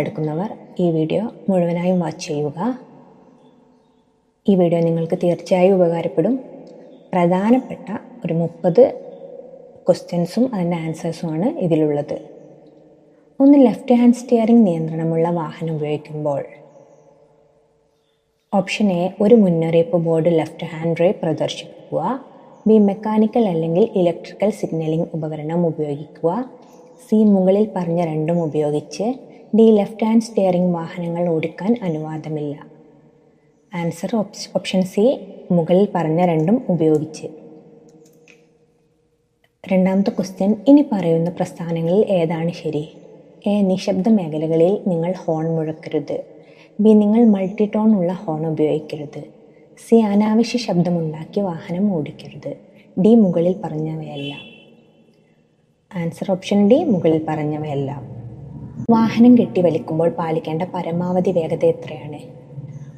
തയ്യാറെടുക്കുന്നവർ ഈ വീഡിയോ മുഴുവനായും വാച്ച് ചെയ്യുക. ഈ വീഡിയോ നിങ്ങൾക്ക് തീർച്ചയായും ഉപകാരപ്പെടും. പ്രധാനപ്പെട്ട ഒരു മുപ്പത് ക്വസ്റ്റ്യൻസും അതിന്റെ ആൻസേഴ്സുമാണ് ഇതിലുള്ളത്. ഒന്ന് ലെഫ്റ്റ് ഹാൻഡ് സ്റ്റിയറിംഗ് നിയന്ത്രണമുള്ള വാഹനം ഉപയോഗിക്കുമ്പോൾ. ഓപ്ഷൻ എ ഒരു മുന്നറിയിപ്പ് ബോർഡ് ലെഫ്റ്റ് ഹാൻഡ് റേ പ്രദർശിപ്പിക്കുക. ബി മെക്കാനിക്കൽ അല്ലെങ്കിൽ ഇലക്ട്രിക്കൽ സിഗ്നലിംഗ് ഉപകരണം ഉപയോഗിക്കുക. സി മുകളിൽ പറഞ്ഞ രണ്ടും ഉപയോഗിച്ച് ഡി ലെഫ്റ്റ് ഹാൻഡ് സ്റ്റിയറിംഗ് വാഹനങ്ങൾ ഓടിക്കാൻ അനുവാദമില്ല. ആൻസർ ഓപ്ഷൻ സി മുകളിൽ പറഞ്ഞ രണ്ടും ഉപയോഗിച്ച്. രണ്ടാമത്തെ ക്വസ്റ്റ്യൻ ഇനി പറയുന്ന പ്രസ്ഥാനങ്ങളിൽ ഏതാണ് ശരി? എ നിശബ്ദ മേഖലകളിൽ നിങ്ങൾ ഹോൺ മുഴക്കരുത്. ബി നിങ്ങൾ മൾട്ടി ടോൺ ഉള്ള ഹോൺ ഉപയോഗിക്കരുത്. സി അനാവശ്യ ശബ്ദമുണ്ടാക്കി വാഹനം ഓടിക്കരുത്. ഡി മുകളിൽ പറഞ്ഞവയല്ല. ആൻസർ ഓപ്ഷൻ ഡി മുകളിൽ പറഞ്ഞവയല്ല. വാഹനം കെട്ടി വലിക്കുമ്പോൾ പാലിക്കേണ്ട പരമാവധി വേഗത എത്രയാണ്?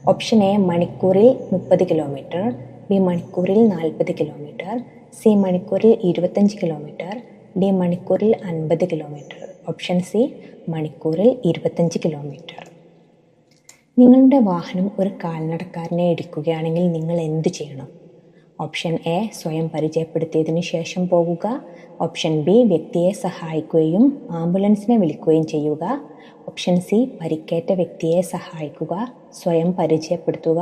ഓപ്ഷൻ എ മണിക്കൂറിൽ മുപ്പത് കിലോമീറ്റർ ബി മണിക്കൂറിൽ നാൽപ്പത് കിലോമീറ്റർ സി മണിക്കൂറിൽ ഇരുപത്തഞ്ച് കിലോമീറ്റർ ഡി മണിക്കൂറിൽ അൻപത് കിലോമീറ്റർ ഓപ്ഷൻ സി മണിക്കൂറിൽ ഇരുപത്തഞ്ച് കിലോമീറ്റർ നിങ്ങളുടെ വാഹനം ഒരു കാൽനടക്കാരനെ ഇടിക്കുകയാണെങ്കിൽ നിങ്ങൾ എന്ത് ചെയ്യണം? ഓപ്ഷൻ എ സ്വയം പരിചയപ്പെടുത്തിയതിന് ശേഷം പോകുക. ഓപ്ഷൻ ബി വ്യക്തിയെ സഹായിക്കുകയും ആംബുലൻസിനെ വിളിക്കുകയും ചെയ്യുക. ഓപ്ഷൻ സി പരിക്കേറ്റ വ്യക്തിയെ സഹായിക്കുക സ്വയം പരിചയപ്പെടുത്തുക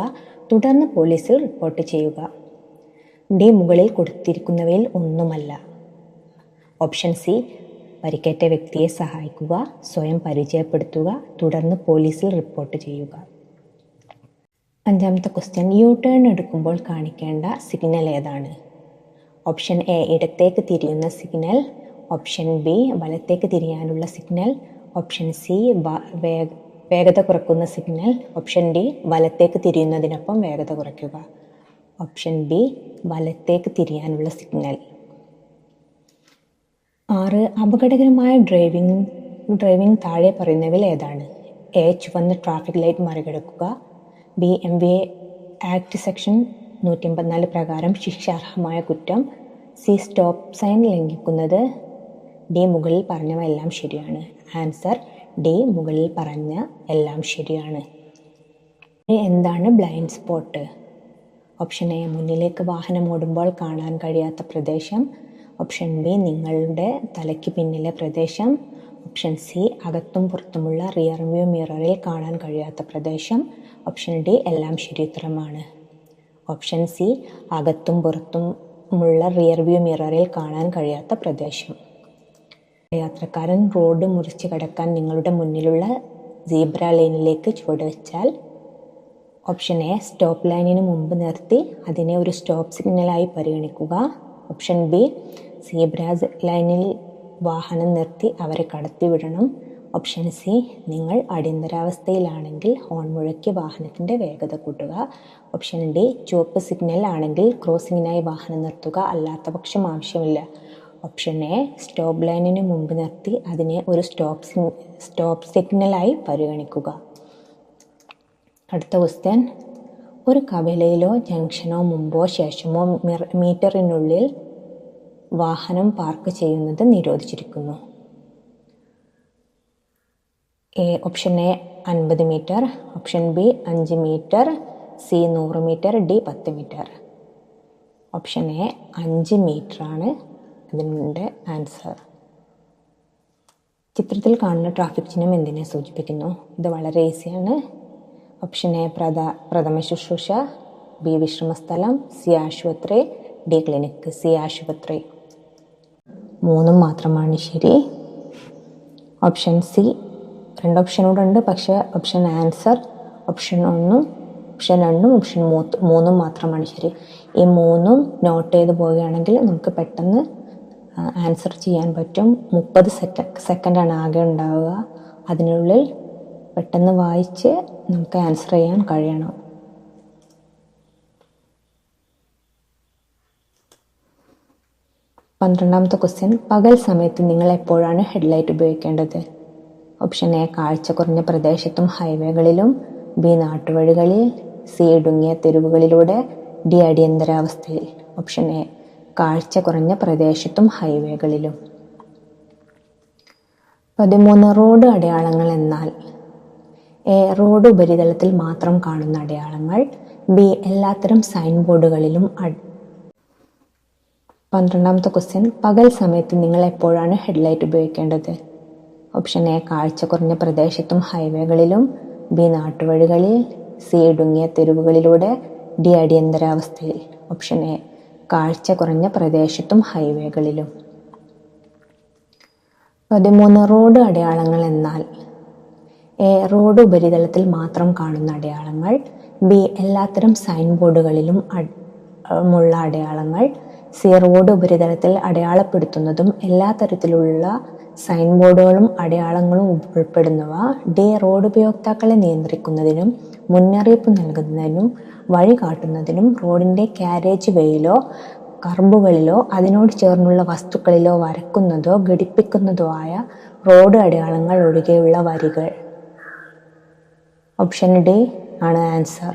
തുടർന്ന് പോലീസിൽ റിപ്പോർട്ട് ചെയ്യുക. ഡി മുകളിൽ കൊടുത്തിരിക്കുന്നവയിൽ ഒന്നുമല്ല. ഓപ്ഷൻ സി പരിക്കേറ്റ വ്യക്തിയെ സഹായിക്കുക സ്വയം പരിചയപ്പെടുത്തുക തുടർന്ന് പോലീസിൽ റിപ്പോർട്ട് ചെയ്യുക. അഞ്ചാമത്തെ ക്വസ്റ്റ്യൻ യു ടേൺ എടുക്കുമ്പോൾ കാണിക്കേണ്ട സിഗ്നൽ ഏതാണ്? ഓപ്ഷൻ എ ഇടത്തേക്ക് തിരിയുന്ന സിഗ്നൽ ഓപ്ഷൻ ബി വലത്തേക്ക് തിരിയാനുള്ള സിഗ്നൽ ഓപ്ഷൻ സി വേഗത കുറക്കുന്ന സിഗ്നൽ ഓപ്ഷൻ ഡി വലത്തേക്ക് തിരിയുന്നതിനൊപ്പം വേഗത കുറയ്ക്കുക. ഓപ്ഷൻ ബി വലത്തേക്ക് തിരിയാനുള്ള സിഗ്നൽ ആറ് അപകടകരമായ ഡ്രൈവിംഗ് ഡ്രൈവിംഗ് താഴെ പറയുന്നവയിൽ ഏതാണ്? എ ചുവന്ന traffic light മറികടക്കുക. B M V A act section നൂറ്റി അമ്പത്തിനാല് പ്രകാരം ശിക്ഷാർഹമായ കുറ്റം സി സ്റ്റോപ്പ് സൈൻ ലംഘിക്കുന്നത് ഡി മുകളിൽ പറഞ്ഞവ എല്ലാം ശരിയാണ്. ആൻസർ ഡി മുകളിൽ പറഞ്ഞ എല്ലാം ശരിയാണ്. എന്താണ് ബ്ലൈൻഡ് സ്പോട്ട് ഓപ്ഷൻ എ മുന്നിലേക്ക് വാഹനം ഓടുമ്പോൾ കാണാൻ കഴിയാത്ത പ്രദേശം. ഓപ്ഷൻ ബി നിങ്ങളുടെ തലയ്ക്ക് പിന്നിലെ പ്രദേശം. ഓപ്ഷൻ സി അകത്തും പുറത്തുമുള്ള റിയർ വ്യൂ മിററിൽ കാണാൻ കഴിയാത്ത പ്രദേശം. ഓപ്ഷൻ ഡി എല്ലാം ശരിയുത്തരമാണ്. ഓപ്ഷൻ സി അകത്തും പുറത്തുമുള്ള റിയർ വ്യൂ മിററിൽ കാണാൻ കഴിയാത്ത പ്രദേശം. യാത്രക്കാരൻ റോഡ് മുറിച്ച് കടക്കാൻ നിങ്ങളുടെ മുന്നിലുള്ള സീബ്ര ലൈനിലേക്ക് ചുവടുവെച്ചാൽ ഓപ്ഷൻ എ സ്റ്റോപ്പ് ലൈനിന് മുമ്പ് നിർത്തി അതിനെ ഒരു സ്റ്റോപ്പ് സിഗ്നലായി പരിഗണിക്കുക. ഓപ്ഷൻ ബി സീബ്ര ലൈനിൽ വാഹനം നിർത്തി അവരെ കടത്തിവിടണം ഓപ്ഷൻ സി നിങ്ങൾ അടിയന്തരാവസ്ഥയിലാണെങ്കിൽ ഹോൺ മുഴക്കി വാഹനത്തിന്റെ വേഗത കൂട്ടുക. ഓപ്ഷൻ ഡി ചുവപ്പ് സിഗ്നൽ ആണെങ്കിൽ ക്രോസിങ്ങിനായി വാഹനം നിർത്തുക. അല്ലാത്ത പക്ഷം ആവശ്യമില്ല ഓപ്ഷൻ എ സ്റ്റോപ്പ് ലൈനിന് മുമ്പ് നിർത്തി അതിനെ ഒരു സ്റ്റോപ്പ് സ്റ്റോപ്പ് സിഗ്നലായി പരിഗണിക്കുക. അടുത്ത ക്വസ്റ്റ്യൻ ഒരു കവലയിലോ ജംഗ്ഷനോ മുമ്പോ ശേഷമോ മീറ്ററിനുള്ളിൽ വാഹനം പാർക്ക് ചെയ്യുന്നത് നിരോധിച്ചിരിക്കുന്നു. എ ഓപ്ഷൻ എ അൻപത് മീറ്റർ. ഓപ്ഷൻ ബി അഞ്ച് മീറ്റർ. സി നൂറ് മീറ്റർ. ഡി പത്ത് മീറ്റർ. ഓപ്ഷൻ എ അഞ്ച് ആണ് ഇതിന്റെ ആൻസർ. ചിത്രത്തിൽ കാണുന്ന ട്രാഫിക് ചിഹ്നം എന്തിനെ സൂചിപ്പിക്കുന്നു? ഇത് വളരെ ഈസിയാണ്. ഓപ്ഷൻ എ പ്രഥ പ്രഥമ ശുശ്രൂഷ. ബി വിശ്രമസ്ഥലം. സി ആശുപത്രി. ഡി ക്ലിനിക് സി ആശുപത്രി. മൂന്നും മാത്രമാണ് ശരി. ഓപ്ഷൻ സി രണ്ട് ഓപ്ഷനോട് ഉണ്ട് പക്ഷേ ഓപ്ഷൻ ആൻസർ ഓപ്ഷൻ ഒന്നും ഓപ്ഷൻ രണ്ടും ഓപ്ഷൻ മൂന്നും മാത്രമാണ് ശരി. ഈ മൂന്നും നോട്ട് ചെയ്ത് പോവുകയാണെങ്കിൽ നമുക്ക് പെട്ടെന്ന് ആൻസർ ചെയ്യാൻ പറ്റും. മുപ്പത് സെക്കൻഡ് സെക്കൻഡാണ് ആകെ ഉണ്ടാവുക. അതിനുള്ളിൽ പെട്ടെന്ന് വായിച്ച് നമുക്ക് ആൻസർ ചെയ്യാൻ കഴിയണം. പന്ത്രണ്ടാമത്തെ ക്വസ്റ്റ്യൻ പകൽ സമയത്ത് നിങ്ങൾ എപ്പോഴാണ് ഹെഡ്ലൈറ്റ് ഉപയോഗിക്കേണ്ടത്? ഓപ്ഷൻ എ കാഴ്ച കുറഞ്ഞ പ്രദേശത്തും ഹൈവേകളിലും ബി നാട്ടുവഴികളിൽ സി ഇടുങ്ങിയ തെരുവുകളിലൂടെ ഡി അടിയന്തരാവസ്ഥയിൽ. ഓപ്ഷൻ എ കാഴ്ച കുറഞ്ഞ പ്രദേശത്തും ഹൈവേകളിലും പതിമൂന്ന് റോഡ് അടയാളങ്ങൾ എന്നാൽ? എ റോഡ് ഉപരിതലത്തിൽ മാത്രം കാണുന്ന അടയാളങ്ങൾ. ബി എല്ലാത്തരം സൈൻ ബോർഡുകളിലും പന്ത്രണ്ടാമത്തെ ക്വസ്റ്റ്യൻ പകൽ സമയത്ത് നിങ്ങൾ എപ്പോഴാണ് ഹെഡ്ലൈറ്റ് ഉപയോഗിക്കേണ്ടത്? ഓപ്ഷൻ എ കാഴ്ച കുറഞ്ഞ പ്രദേശത്തും ഹൈവേകളിലും ബി നാട്ടുവഴികളിൽ സി ഇടുങ്ങിയ തെരുവുകളിലൂടെ ഡി അടിയന്തരാവസ്ഥയിൽ. ഓപ്ഷൻ എ കാഴ്ച കുറഞ്ഞ പ്രദേശത്തും ഹൈവേകളിലും പതിമൂന്ന് റോഡ് അടയാളങ്ങൾ എന്നാൽ? എ റോഡ് ഉപരിതലത്തിൽ മാത്രം കാണുന്ന അടയാളങ്ങൾ. ബി എല്ലാത്തരം സൈൻ ബോർഡുകളിലും ഉള്ള അടയാളങ്ങൾ. സി റോഡ് ഉപരിതലത്തിൽ അടയാളപ്പെടുത്തുന്നതും എല്ലാ തരത്തിലുള്ള സൈൻ ബോർഡുകളും അടയാളങ്ങളും ഉൾപ്പെടുന്നവ ഡി റോഡ് ഉപയോക്താക്കളെ നിയന്ത്രിക്കുന്നതിനും മുന്നറിയിപ്പ് നൽകുന്നതിനും വഴി കാട്ടുന്നതിനും റോഡിന്റെ കാരേജ് വേയിലോ കർബുകളിലോ അതിനോട് ചേർന്നുള്ള വസ്തുക്കളിലോ വരക്കുന്നതോ ഘടിപ്പിക്കുന്നതോ ആയ റോഡ് അടയാളങ്ങൾ ഒഴികെയുള്ള വരികൾ. ഓപ്ഷൻ ഡി ആണ് ആൻസർ.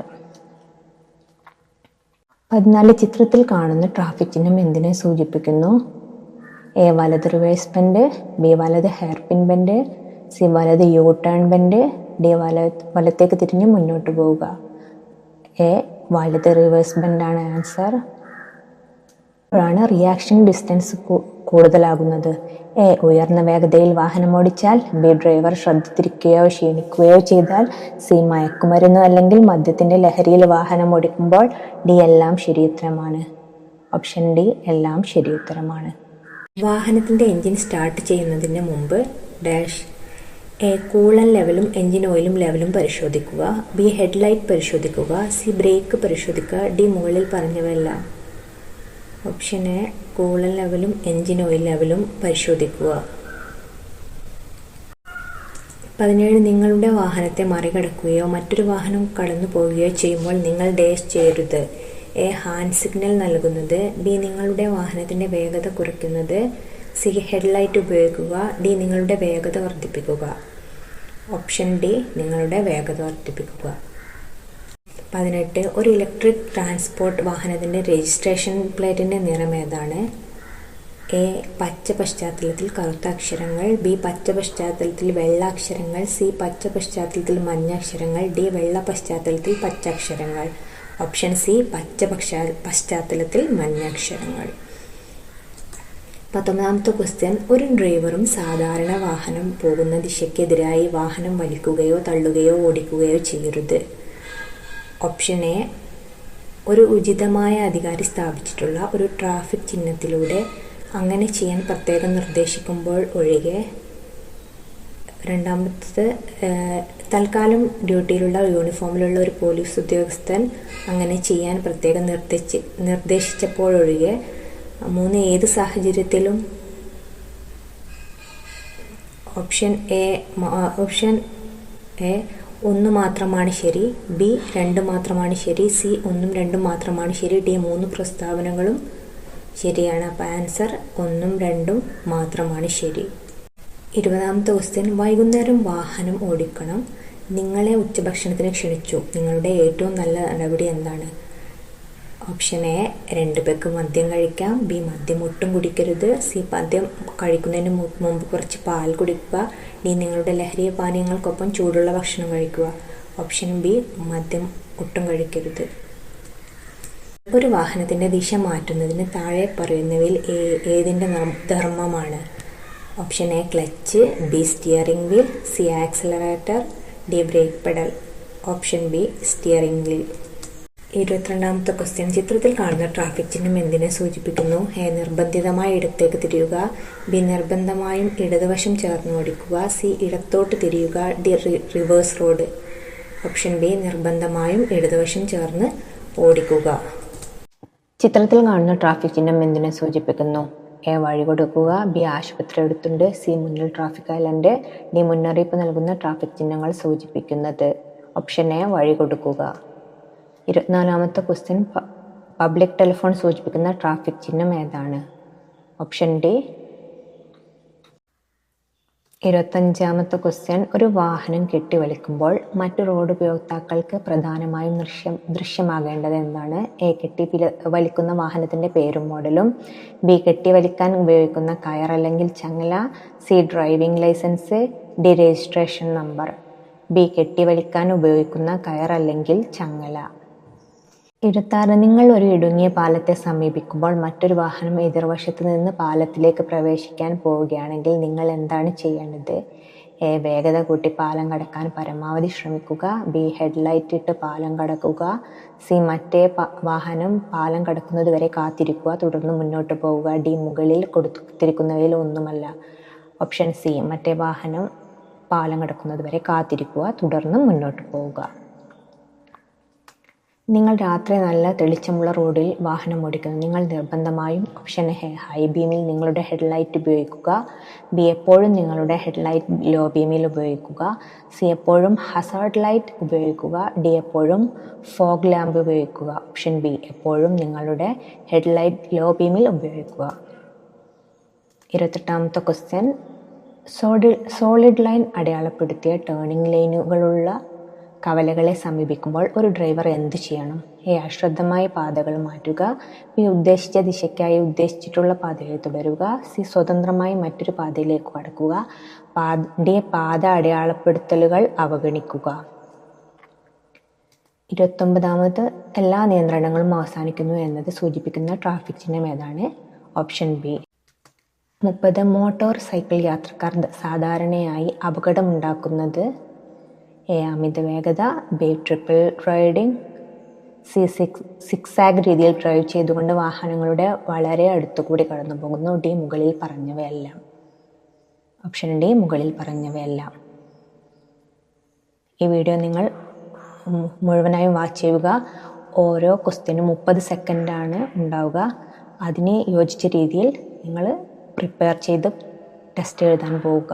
പതിനാല് ചിത്രത്തിൽ കാണുന്ന ട്രാഫിക് ചിഹ്നം എന്തിനെ സൂചിപ്പിക്കുന്നു? എ വലത് റിവേഴ്സ് ബെൻഡ് ബി വലത് ഹെയർ പിൻ ബെൻഡ് സി വലത് യു ടേൺ ബെൻഡ് ഡി വല വലത്തേക്ക് തിരിഞ്ഞ് മുന്നോട്ട് പോവുക. എ വലത് റിവേഴ്സ് ബെൻഡാണ് ആൻസർ. ാണ് റിയാക്ഷൻ ഡിസ്റ്റൻസ് കൂടുതലാകുന്നത്. എ ഉയർന്ന വേഗതയിൽ വാഹനം ഓടിച്ചാൽ ബി ഡ്രൈവർ ശ്രദ്ധ ക്ഷീണിക്കുകയോ ചെയ്താൽ സി മയക്കുമരുന്ന് അല്ലെങ്കിൽ മദ്യത്തിന്റെ ലഹരിയിൽ വാഹനം ഓടിക്കുമ്പോൾ ഡി എല്ലാം ശരിയുത്തരമാണ്. ഓപ്ഷൻ ഡി എല്ലാം ശരിയുത്തരമാണ്. വാഹനത്തിന്റെ എഞ്ചിൻ സ്റ്റാർട്ട് ചെയ്യുന്നതിന് മുമ്പ് ഡാഷ് എ കൂളൻ ലെവലും എഞ്ചിൻ ഓയിലും ലെവലും പരിശോധിക്കുക ബി ഹെഡ്ലൈറ്റ് പരിശോധിക്കുക സി ബ്രേക്ക് പരിശോധിക്കുക ഡി മുകളിൽ പറഞ്ഞവയെല്ലാം. ഓപ്ഷൻ എ കൂളൻ ലെവലും എൻജിൻ ഓയിൽ ലെവലും പരിശോധിക്കുക. പതിനേഴ് നിങ്ങളുടെ വാഹനത്തെ മറികടക്കുകയോ മറ്റൊരു വാഹനം കടന്നു പോവുകയോ ചെയ്യുമ്പോൾ നിങ്ങൾ ഡേഷ് ചെയ്യരുത്. എ ഹാൻഡ് സിഗ്നൽ നൽകുന്നത് ബി നിങ്ങളുടെ വാഹനത്തിന്റെ വേഗത കുറയ്ക്കുന്നത് സി ഹെഡ്ലൈറ്റ് ഉപയോഗിക്കുക ഡി നിങ്ങളുടെ വേഗത വർദ്ധിപ്പിക്കുക. ഓപ്ഷൻ ഡി നിങ്ങളുടെ വേഗത വർദ്ധിപ്പിക്കുക. പതിനെട്ട് ഒരു ഇലക്ട്രിക് ട്രാൻസ്പോർട്ട് വാഹനത്തിന്റെ രജിസ്ട്രേഷൻ പ്ലേറ്റിന്റെ നിറം ഏതാണ്? എ പച്ച പശ്ചാത്തലത്തിൽ കറുത്ത അക്ഷരങ്ങൾ ബി പച്ച പശ്ചാത്തലത്തിൽ വെള്ള അക്ഷരങ്ങൾ സി പച്ച പശ്ചാത്തലത്തിൽ മഞ്ഞ അക്ഷരങ്ങൾ ഡി വെള്ള പശ്ചാത്തലത്തിൽ പച്ച അക്ഷരങ്ങൾ. ഓപ്ഷൻ സി പച്ച പക്ഷാ പശ്ചാത്തലത്തിൽ മഞ്ഞ അക്ഷരങ്ങൾ. പത്തൊമ്പതാമത്തെ ക്വസ്റ്റ്യൻ ഒരു ഡ്രൈവറും സാധാരണ വാഹനം പോകുന്ന ദിശയ്ക്കെതിരായി വാഹനം വലിക്കുകയോ തള്ളുകയോ ഓടിക്കുകയോ ചെയ്യരുത്. ഓപ്ഷൻ എ ഒരു ഉചിതമായ അധികാരി സ്ഥാപിച്ചിട്ടുള്ള ഒരു ട്രാഫിക് ചിഹ്നത്തിലൂടെ അങ്ങനെ ചെയ്യാൻ പ്രത്യേകം നിർദ്ദേശിക്കുമ്പോൾ ഒഴികെ രണ്ടാമത്തത് തൽക്കാലം ഡ്യൂട്ടിയിലുള്ള യൂണിഫോമിലുള്ള ഒരു പോലീസ് ഉദ്യോഗസ്ഥൻ അങ്ങനെ ചെയ്യാൻ പ്രത്യേകം നിർദ്ദേശി നിർദ്ദേശിച്ചപ്പോഴൊഴികെ മൂന്ന് ഏത് സാഹചര്യത്തിലും ഓപ്ഷൻ എ ഓപ്ഷൻ എ ഒന്ന് മാത്രമാണ് ശരി ബി രണ്ട് മാത്രമാണ് ശരി സി ഒന്നും രണ്ടും മാത്രമാണ് ശരി ഡി മൂന്ന് പ്രസ്താവനകളും ശരിയാണ്. അപ്പോൾ ആൻസർ ഒന്നും രണ്ടും മാത്രമാണ് ശരി. ഇരുപതാമത്തെ ക്വസ്റ്റ്യൻ വൈകുന്നേരം വാഹനം ഓടിക്കണം. നിങ്ങളെ ഉച്ചഭക്ഷണത്തിന് ക്ഷണിച്ചു. നിങ്ങളുടെ ഏറ്റവും നല്ല നടപടി എന്താണ്? ഓപ്ഷൻ എ രണ്ട് പേർക്ക് മദ്യം കഴിക്കാം. ബി മദ്യം ഒട്ടും കുടിക്കരുത്. സി മദ്യം കഴിക്കുന്നതിന് മുമ്പ് കുറച്ച് പാൽ കുടിക്കുക. ഡി നിങ്ങളുടെ ലഹരിയ പാനീയങ്ങൾക്കൊപ്പം ചൂടുള്ള ഭക്ഷണം കഴിക്കുക. ഓപ്ഷൻ ബി മദ്യം ഒട്ടും കഴിക്കരുത്. ഒരു വാഹനത്തിന്റെ ദിശ മാറ്റുന്നതിന് താഴെ പറയുന്നവയിൽ ഏതിന്റെ ധർമ്മമാണ്? Option A clutch B steering wheel C accelerator D brake pedal. Option B steering wheel. ഇരുപത്തിരണ്ടാമത്തെ ക്വസ്റ്റ്യൻ. ചിത്രത്തിൽ കാണുന്ന ട്രാഫിക് ചിഹ്നം എന്തിനെ സൂചിപ്പിക്കുന്നു? എ നിർബന്ധിതമായി ഇടത്തേക്ക് തിരിയുക. ബി നിർബന്ധമായും ഇടതുവശം ചേർന്ന് ഓടിക്കുക. സി ഇടത്തോട്ട് തിരിയുക. D reverse road option B നിർബന്ധമായും ഇടതുവശം ചേർന്ന് ഓടിക്കുക. ചിത്രത്തിൽ കാണുന്ന ട്രാഫിക് ചിഹ്നം എന്തിനെ സൂചിപ്പിക്കുന്നു? എ വഴി കൊടുക്കുക. ബി ആശുപത്രി എടുത്തുണ്ട്. സി മുന്നിൽ ട്രാഫിക് ഐലൻഡ് ഡി മുന്നറിയിപ്പ് നൽകുന്ന ട്രാഫിക് ചിഹ്നങ്ങൾ സൂചിപ്പിക്കുന്നത്. ഓപ്ഷൻ എ വഴി കൊടുക്കുക. ഇരുപത്തിനാലാമത്തെ ക്വസ്റ്റ്യൻ പബ്ലിക് ടെലിഫോൺ സൂചിപ്പിക്കുന്ന ട്രാഫിക് ചിഹ്നം ഏതാണ്? ഓപ്ഷൻ ഡി ഇരുപത്തഞ്ചാമത്തെ ക്വസ്റ്റ്യൻ ഒരു വാഹനം കെട്ടിവലിക്കുമ്പോൾ മറ്റു റോഡ് ഉപയോക്താക്കൾക്ക് പ്രധാനമായും ദൃശ്യം ദൃശ്യമാകേണ്ടത് എന്താണ്? എ കെട്ടി വലിക്കുന്ന വാഹനത്തിന്റെ പേരും മോഡലും ബി കെട്ടി വലിക്കാൻ ഉപയോഗിക്കുന്ന കയർ അല്ലെങ്കിൽ ചങ്ങല C driving licence D registration number B കെട്ടി വലിക്കാൻ ഉപയോഗിക്കുന്ന കയർ അല്ലെങ്കിൽ ചങ്ങല. ഇരുത്താറ് നിങ്ങൾ ഒരു ഇടുങ്ങിയ പാലത്തെ സമീപിക്കുമ്പോൾ മറ്റൊരു വാഹനം എതിർവശത്ത് നിന്ന് പാലത്തിലേക്ക് പ്രവേശിക്കാൻ പോവുകയാണെങ്കിൽ നിങ്ങൾ എന്താണ് ചെയ്യേണ്ടത്? എ വേഗത കൂട്ടി പാലം കടക്കാൻ പരമാവധി ശ്രമിക്കുക. ബി ഹെഡ്ലൈറ്റ് ഇട്ട് പാലം കടക്കുക. സി മറ്റേ വാഹനം പാലം കടക്കുന്നത് വരെ കാത്തിരിക്കുക. തുടർന്ന് മുന്നോട്ട് പോവുക. ഡി മുകളിൽ കൊടുത്തിരിക്കുന്നവയിൽ ഒന്നുമല്ല. ഓപ്ഷൻ സി മറ്റേ വാഹനം പാലം കടക്കുന്നത് വരെ കാത്തിരിക്കുക. തുടർന്ന് മുന്നോട്ട് പോവുക. നിങ്ങൾ രാത്രി നല്ല തെളിച്ചമുള്ള റോഡിൽ വാഹനം ഓടിക്കുന്നു. നിങ്ങൾ നിർബന്ധമായും ഓപ്ഷൻ ഹൈ ബീമിൽ നിങ്ങളുടെ ഹെഡ്ലൈറ്റ് ഉപയോഗിക്കുക. ബി എപ്പോഴും നിങ്ങളുടെ ഹെഡ്ലൈറ്റ് ലോ ബീമിൽ ഉപയോഗിക്കുക. സി എപ്പോഴും ഹസാർഡ് ലൈറ്റ് ഉപയോഗിക്കുക. ഡി എപ്പോഴും ഫോഗ് ലാമ്പ് ഉപയോഗിക്കുക. ഓപ്ഷൻ ബി എപ്പോഴും നിങ്ങളുടെ ഹെഡ്ലൈറ്റ് ലോ ബീമിൽ ഉപയോഗിക്കുക. ഇരുപത്തെട്ടാമത്തെ ക്വസ്റ്റ്യൻ സോളിഡ് സോളിഡ് ലൈൻ അടയാളപ്പെടുത്തിയ ടേണിംഗ് ലൈനുകളുള്ള കവലകളെ സമീപിക്കുമ്പോൾ ഒരു ഡ്രൈവർ എന്ത് ചെയ്യണം? എ അശ്രദ്ധമായ പാതകൾ മാറ്റുക. ബി ഉദ്ദേശിച്ച ദിശയ്ക്കായി ഉദ്ദേശിച്ചിട്ടുള്ള പാതയിൽ തുടരുക. സി സ്വതന്ത്രമായി മറ്റൊരു പാതയിലേക്ക് കടക്കുക. പാതിന്റെ പാത അടയാളപ്പെടുത്തലുകൾ അവഗണിക്കുക. ഇരുപത്തൊമ്പതാമത് എല്ലാ നിയന്ത്രണങ്ങളും അവസാനിക്കുന്നു എന്നത് സൂചിപ്പിക്കുന്ന ട്രാഫിക് ചിഹ്നം ഏതാണ്? Option B. മുപ്പത് മോട്ടോർ സൈക്കിൾ യാത്രക്കാർ സാധാരണയായി അപകടമുണ്ടാക്കുന്നത് എ അമിത വേഗത B triple riding C six zigzag രീതിയിൽ ഡ്രൈവ് ചെയ്തുകൊണ്ട് വാഹനങ്ങളുടെ വളരെ അടുത്തുകൂടി കടന്നു പോകുന്നു ഡി മുകളിൽ പറഞ്ഞവയെല്ലാം. ഓപ്ഷൻ ഡി മുകളിൽ പറഞ്ഞവയെല്ലാം. ഈ വീഡിയോ നിങ്ങൾ മുഴുവനായും വാച്ച് ചെയ്യുക. ഓരോ ക്വസ്റ്റ്യനും മുപ്പത് സെക്കൻഡാണ് ഉണ്ടാവുക. അതിന് യോജിച്ച രീതിയിൽ നിങ്ങൾ പ്രിപ്പയർ ചെയ്ത് ടെസ്റ്റ് എഴുതാൻ പോവുക.